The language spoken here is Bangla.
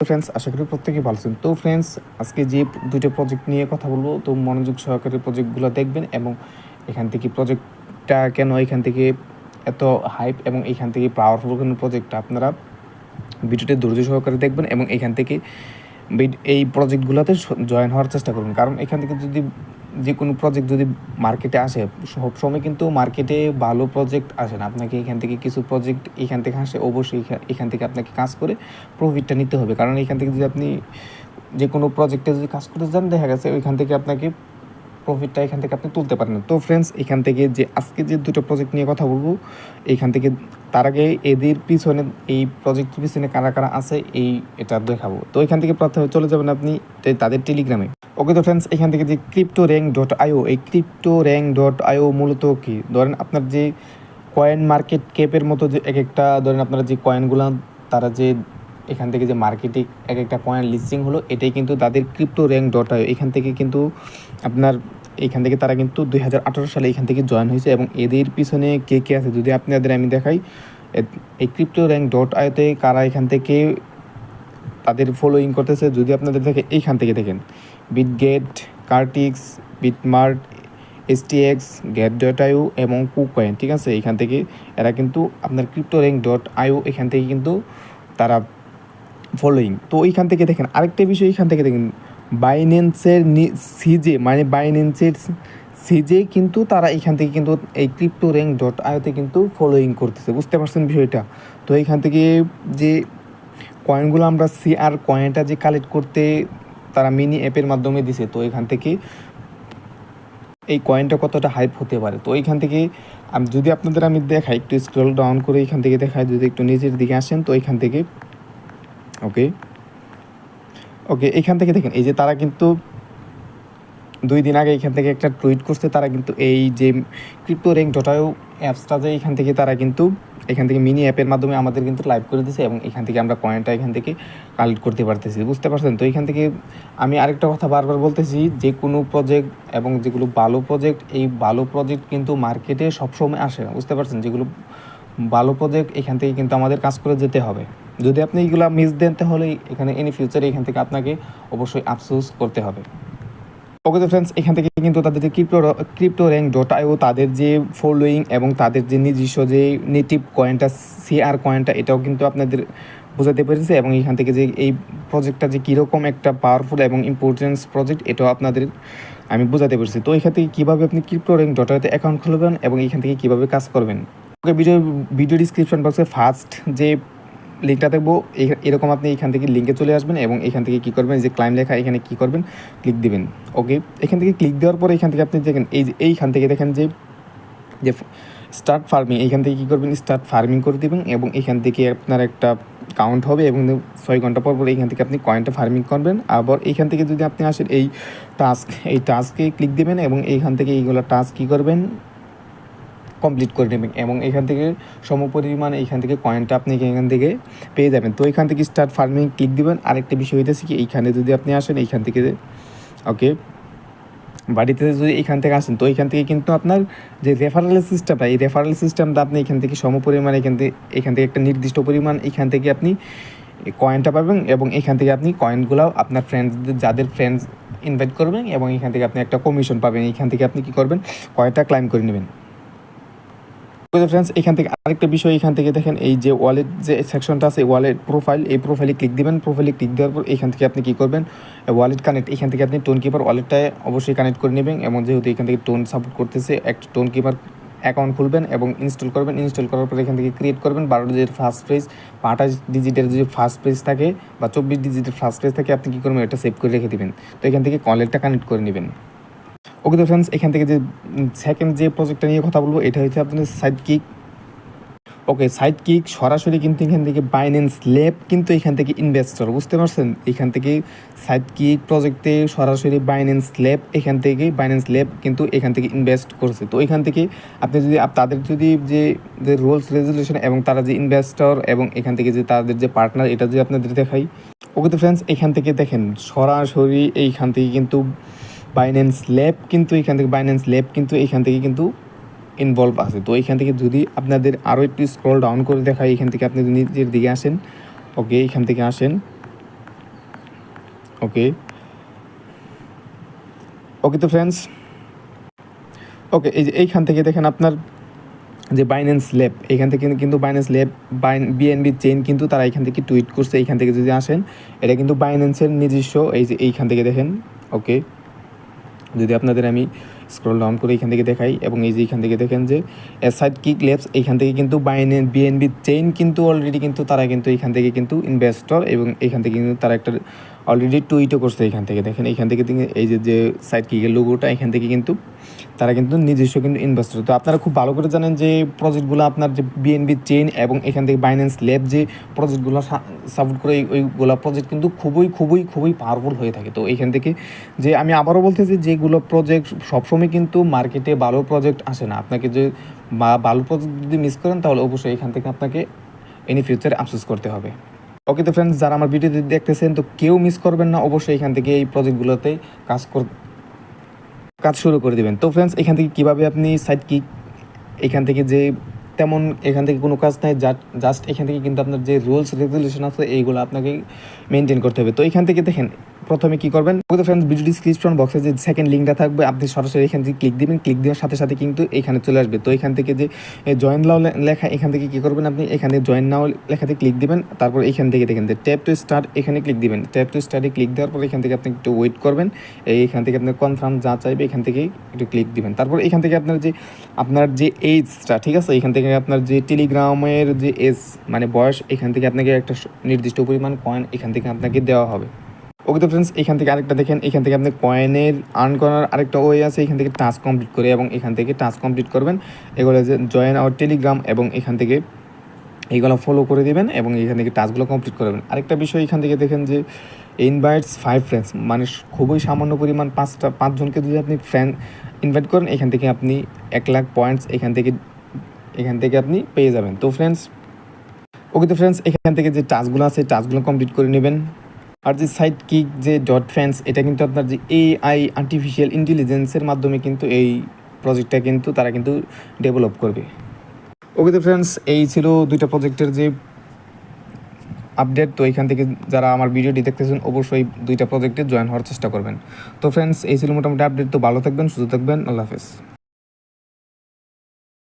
ফ্রেন্ডস আশা করি প্রত্যেকেই ভালো আছেন। তো ফ্রেন্ডস আজকে যে দুটো প্রজেক্ট নিয়ে কথা বলব, তো মনোযোগ সহকারে প্রজেক্টগুলো দেখবেন এবং এখান থেকে প্রজেক্টটা কেন এখান থেকে এত হাইপ এবং এখান থেকে পাওয়ারফুল কোনো প্রজেক্টটা আপনারা ভিডিওটি ধৈর্য সহকারে দেখবেন এবং এখান থেকে এই প্রজেক্টগুলোতে জয়েন হওয়ার চেষ্টা করুন কারণ এখান থেকে যদি যে কোনো প্রজেক্ট যদি মার্কেটে আসে সবসময় কিন্তু মার্কেটে ভালো প্রজেক্ট আসে না। আপনাকে এখান থেকে কিছু প্রজেক্ট এখান থেকে আসে, অবশ্যই এখান থেকে আপনাকে কাজ করে প্রফিটটা নিতে হবে। কারণ এখান থেকে যদি আপনি যে কোনো প্রজেক্টে যদি কাজ করতে যান, দেখা গেছে ওইখান থেকে আপনাকে প্রফিটটা এখান থেকে আপনি তুলতে পারেন তো ফ্রেন্ডস এখান থেকে যে আজকে যে দুটো প্রজেক্ট নিয়ে কথা বলব, এখান থেকে তার আগে এদের পিছনে, এই প্রজেক্টের পিছনে কারা কারা আছে, এই এটা দেখাবো। তো এখান থেকে প্রথমে চলে যাবেন আপনি তাদের টেলিগ্রামে ওকে তো ফ্রেন্ডস এখান থেকে যে ক্রিপ্টো র্যাঙ্ক ডট আইও এই ক্রিপ্টো র্যাঙ্ক ডট আইও মূলত কি? ধরেন আপনার যে কয়েন মার্কেট ক্যাপের মতো যে এক একটা, ধরেন আপনারা যে কয়েনগুলো তারা যে এখান থেকে যে মার্কেটে এক একটা কয়েন লিস্টিং হলো, এটাই কিন্তু তাদের ক্রিপ্টো র্যাঙ্ক ডট আইও এখান থেকে কিন্তু আপনার, এখান থেকে তারা কিন্তু দুই হাজার আঠারো সালে এখান থেকে জয়েন হয়েছে এবং এদের পিছনে কে কে আছে? যদি আপনাদের আমি দেখাই এই ক্রিপ্টো র্যাঙ্ক ডট আইতে কারা এখান থেকে তাদের ফলোয়িং করতেছে, যদি আপনাদের দেখে এইখান থেকে দেখেন। Bitget কার্টিক্স BitMart STX gate dot IO এবং কুকয়েন ঠিক আছে? এখান থেকে এরা কিন্তু আপনার ক্রিপ্টো র্যাঙ্ক ডট আইও এখান থেকে কিন্তু তারা ফলোয়িং তো এইখান থেকে দেখেন, আরেকটা বিষয় এখান থেকে দেখেন বাইন্যান্সের সিজে মানে বাইন্যান্সের সিজে কিন্তু তারা এখান থেকে কিন্তু এই ক্রিপ্টো র্যাঙ্ক ডট আইওতে কিন্তু ফলোয়িং করতেছে। বুঝতে পারছেন বিষয়টা? তো এইখান থেকে যে কয়েনগুলো আমরা সি আর কয়েনটা যে কালেক্ট করতে তারা মিনি অ্যাপের মাধ্যমে দিছে, তো এখান থেকে এই কয়েনটা কতটা হাইপ হতে পারে? তো এইখান থেকে যদি আপনাদের আমি দেখাই, একটু স্ক্রল ডাউন করে এখান থেকে দেখাই, যদি একটু নিচের দিকে আসেন, তো এখান থেকে ওকে ওকে এখান থেকে দেখেন, এই যে তারা কিন্তু দুই দিন আগে এখান থেকে একটা টুইট করছে, তারা কিন্তু এই যে ক্রিপ্টো র্যাঙ্ক ডটাও অ্যাপসটা যে এখান থেকে তারা কিন্তু এখান থেকে মিনি অ্যাপের মাধ্যমে আমাদের কিন্তু লাইভ করে দিছে এবং এখান থেকে আমরা কয়েনটা এখান থেকে কালেক্ট করতে পারতেছি। বুঝতে পারছেন? তো এখান থেকে আমি আরেকটা কথা বারবার বলতেছি, যে কোনো প্রজেক্ট এবং যেগুলো ভালো প্রজেক্ট এই ভালো প্রজেক্ট কিন্তু মার্কেটে সবসময় আসে না। বুঝতে পারছেন? যেগুলো ভালো প্রজেক্ট এখান থেকে কিন্তু আমাদের কাজ করে যেতে হবে। যদি আপনি এইগুলো মিস দেন, তাহলে এখানে এনি ফিউচারে এখান থেকে আপনাকে অবশ্যই আফসোস করতে হবে। ওকে তো ফ্রেন্ডস এখান থেকে কিন্তু তাদের যে ক্রিপ্টো ক্রিপ্টো র্যাঙ্ক আইও তাদের যে ফলোয়িং এবং তাদের যে নিজস্ব যে নেটিভ কয়েনটা সিআর কয়েনটা এটাও কিন্তু আপনাদের বোঝাতে পেরেছে এবং এখান থেকে যে এই প্রজেক্টটা যে কীরকম একটা পাওয়ারফুল এবং ইম্পর্টেন্স প্রজেক্ট এটাও আপনাদের আমি বোঝাতে পেরেছি। তো এখান থেকে কীভাবে আপনি ক্রিপ্টো র্যাঙ্ক ডট আইতে অ্যাকাউন্ট খুলবেন এবং এখান থেকে কীভাবে কাজ করবেন? ওকে ভিডিও ভিডিও ডিসক্রিপশন বক্সে ফার্স্ট যে লিঙ্কটা এই- এরকম আপনি এখান থেকে লিঙ্কে চলে আসবেন এবং এখান থেকে কী করবেন, যে ক্লাইম লেখা এখানে কী করবেন ক্লিক দিবেন। ওকে এখান থেকে ক্লিক দেওয়ার পরে এখান থেকে আপনি দেখেন, এই যে, এইখান থেকে দেখেন যে যে স্টার্ট ফার্মিং এইখান থেকে কী করবেন স্টার্ট ফার্মিং করে দিবেন এবং এখান থেকে আপনার একটা কাউন্ট হবে এবং ছয় ঘণ্টা পর পর এইখান থেকে আপনি কয়েনটা ফার্মিং করবেন। আবার এইখান থেকে যদি আপনি আসেন, এই টাস্ক এই টাস্কে ক্লিক দেবেন এবং এইখান থেকে এইগুলো টাস্ক কী করবেন কমপ্লিট করে নেবেন এবং এখান থেকে সমপরিমাণ এইখান থেকে কয়েনটা আপনি এখান থেকে পেয়ে যাবেন তো এখান থেকে স্টার্ট ফার্মিং ক্লিক দিবেন আরেকটা বিষয় হইতেছে কি এইখানে যদি আপনি আসেন এইখান থেকে ওকে বাড়িতে যদি এখান থেকে আসেন তো এখান থেকে কিন্তু আপনার যে রেফারেল সিস্টেমটা এই রেফারেল সিস্টেমটা আপনি এখান থেকে সমপরিমাণ এখান থেকে এখান থেকে একটা নির্দিষ্ট পরিমাণ এখান থেকে আপনি কয়েনটা পাবেন এবং এখান থেকে আপনি কয়েনগুলো আপনার ফ্রেন্ডসদের যাদের ফ্রেন্ডস ইনভাইট করবেন এবং এখান থেকে আপনি একটা কমিশন পাবেন এখান থেকে আপনি কী করবেন কয়েনটা ক্লাইম করে নেবেন ফ্রেন্ডস এখান থেকে আরেকটা বিষয়, এখান থেকে দেখেন এই যে ওয়ালেট যে সেকশনটা আছে ওয়ালেট প্রোফাইল এই প্রোফাইলে ক্লিক দিবেন প্রোফাইলে ক্লিক দেওয়ার পর এখান থেকে আপনি কী করবেন? ওয়ালেট কানেক্ট এখান থেকে আপনি টোন কিপার ওয়ালেটটায় অবশ্যই কানেক্ট করে নেবেন এবং যেহেতু এখান থেকে টোন সাপোর্ট করতেছে একটা টোন কিপার অ্যাকাউন্ট খুলবেন এবং ইনস্টল করবেন ইনস্টল করার পর এখান থেকে ক্রিয়েট করবেন। বারো ডিজিটের ফার্স্ট পেজ বা আঠাশ ডিজিটের যদি ফার্স্ট পেজ থাকে বা চব্বিশ ডিজিটের ফার্স্ট পেজ থাকে, আপনি কী করবেন? এটা সেভ করে রেখে দেবেন। তো এখান থেকে ওয়ালেটটা কানেক্ট করে নেবেন। ওকে তো ফ্রেন্ডস এখান থেকে যে সেকেন্ড যে প্রজেক্টটা নিয়ে কথা বলব, এটা হচ্ছে আপনাদের side kick okay side kick সরাসরি কিন্তু এখান থেকে বাইন্যান্স ল্যাব কিন্তু এখান থেকে ইনভেস্টর বুঝতে পারছেন? এখান থেকে সাইড কিক প্রজেক্টে সরাসরি বাইন্যান্স ল্যাব এখান থেকে বাইন্যান্স ল্যাব কিন্তু এখান থেকে ইনভেস্ট করছে। তো এখান থেকে আপনি যদি তাদের যদি যে যে রুলস রেজুলেশন এবং তারা যে ইনভেস্টর এবং এখান থেকে যে তাদের যে পার্টনার এটা যদি আপনাদের দেখাই। ওকে তো ফ্রেন্ডস এখান থেকে দেখেন, সরাসরি এইখান থেকে কিন্তু বাইন্যান্স ল্যাব কিন্তু এখান থেকে বাইন্যান্স ল্যাব কিন্তু এখান থেকে কিন্তু ইনভলভ আছে। তো এখান থেকে যদি আপনাদের আরও একটু স্ক্রল ডাউন করে দেখায় এখান থেকে আপনি নিজের দিকে আসেন ওকে এখান থেকে আসেন ওকে ওকে তো ফ্রেন্ডস ওকে এই যে এইখান থেকে দেখেন আপনার যে বাইন্যান্স ল্যাব এখান থেকে কিন্তু বাইন্যান্স ল্যাব বাইন বিএনবি চেন কিন্তু তারা এখান থেকে টুইট করছে। এইখান থেকে যদি আসেন, এটা কিন্তু বাইন্যান্সের নিজস্ব, এই যে এইখান থেকে দেখেন ওকে যদি আপনাদের আমি স্ক্রল ডাউন করে এখান থেকে দেখাই এবং এই যে এখান থেকে দেখেন যে এসাইড কিক লেপস এখান থেকে কিন্তু বাইনে বিএনবি চেইন কিন্তু অলরেডি কিন্তু তারা কিন্তু এখান থেকে কিন্তু ইনভেস্টর এবং এখান থেকে কিন্তু তারা একটা অলরেডি টুইটও করছে এখান থেকে। দেখেন, এখান থেকে এই যে যে সাইড কিকের লোগোটা এখান থেকে কিন্তু তারা কিন্তু নিজস্ব কিন্তু ইনভেস্টর তো আপনারা খুব ভালো করে জানেন যে প্রজেক্টগুলো আপনার যে বিএনবি চেইন এবং এখান থেকে বাইন্যান্স ল্যাব যে প্রজেক্টগুলো সাপোর্ট করে ওইগুলো প্রজেক্ট কিন্তু খুবই খুবই খুবই পাওয়ারফুল হয়ে থাকে। তো এখান থেকে যে আমি আবারও বলতেছি, যেগুলো প্রজেক্ট সবসময় কিন্তু মার্কেটে ভালো প্রজেক্ট আসে না। আপনাকে যে ভালো প্রজেক্ট যদি মিস করেন, তাহলে অবশ্যই এখান থেকে আপনাকে ইন ফিউচারে আফসোস করতে হবে। ওকে তো ফ্রেন্ডস যারা আমার ভিডিওতে দেখতেছেন, তো কেউ মিস করবেন না। অবশ্যই এখান থেকে এই প্রজেক্টগুলোতে কাজ কর, কাজ শুরু করে দেবেন। তো ফ্রেন্ডস এখান থেকে কীভাবে আপনি সাইড কিক এখান থেকে যে তেমন এখান থেকে কোনো কাজ নাই জাস্ট এখান থেকে কিন্তু আপনার যে রুলস রেগুলেশন আছে এইগুলো আপনাকে মেনটেন করতে হবে তো এখান থেকে দেখেন প্রথমে কি করবেন ফ্রেন্ডস ভিডিও ডিসক্রিপশন বক্সে যে সেকেন্ড লিঙ্কটা থাকবে আপনি সরাসরি এখান থেকে ক্লিক দিবেন ক্লিক দেওয়ার সাথে সাথে কিন্তু এখানে চলে আসবে তো এখান থেকে যে জয়েন নাও লেখা এখান থেকে কি করবেন আপনি এখানে জয়েন নাও লেখাতে ক্লিক দিবেন তারপর এখান থেকে দেখেন যে ট্যাপ টু স্টার্ট এখানে ক্লিক দিবেন ট্যাপ টু স্টার্টে ক্লিক দেওয়ার পর এখান থেকে আপনি একটু ওয়েট করবেন এই এখান থেকে আপনার কনফার্ম যা চাইবে এখান থেকে একটু ক্লিক দিবেন তারপর এখান থেকে আপনার যে আপনার যে এজটা ঠিক আছে এখান থেকে আপনার যে টেলিগ্রামের যে এজ মানে বয়স এখান থেকে আপনাকে একটা নির্দিষ্ট পরিমাণ কয়েন এখান থেকে আপনাকে দেওয়া হবে ওকে তো ফ্রেন্ডস এখান থেকে আরেকটা দেখেন এখান থেকে আপনি কয়েনের আর্ন করার আরেকটা ওয়ে আছে এখান থেকে টাস্ক কমপ্লিট করে এবং এখান থেকে টাস্ক কমপ্লিট করবেন এগুলো যে জয়েন আওয়ার টেলিগ্রাম এবং এখান থেকে এইগুলো ফলো করে দিবেন এবং এখান থেকে টাস্কগুলো কমপ্লিট করবেন আরেকটা বিষয় এখান থেকে দেখেন যে ইনভাইটস ফাইভ ফ্রেন্ডস মানে খুবই সামান্য পরিমাণ পাঁচটা পাঁচজনকে যদি আপনি ফ্রেন্ড ইনভাইট করেন এখান থেকে আপনি এক লাখ পয়েন্টস এখান থেকে এখান থেকে আপনি পেয়ে যাবেন। তো ফ্রেন্ডস ওকে তো ফ্রেন্ডস এখান থেকে যে টাস্কগুলো আছে টাস্কগুলো কমপ্লিট করে নেবেন। আর যে সাইড কিক যে ডট ফ্যান্স এটা কিন্তু আপনার যে এআই আর্টিফিশিয়াল ইন্টেলিজেন্সের মাধ্যমে কিন্তু এই প্রজেক্টটা কিন্তু তারা কিন্তু ডেভেলপ করবে। ওকে তো ফ্রেন্ডস এই ছিল দুইটা প্রজেক্টের যে আপডেট তো এখান থেকে যারা আমার ভিডিওটি দেখতেছেন, অবশ্যই দুইটা প্রজেক্টে জয়েন হওয়ার চেষ্টা করবেন। তো ফ্রেন্ডস এই ছিল মোটামুটি আপডেট তো ভালো থাকবেন, সুস্থ থাকবেন, আল্লাহ হাফেজ।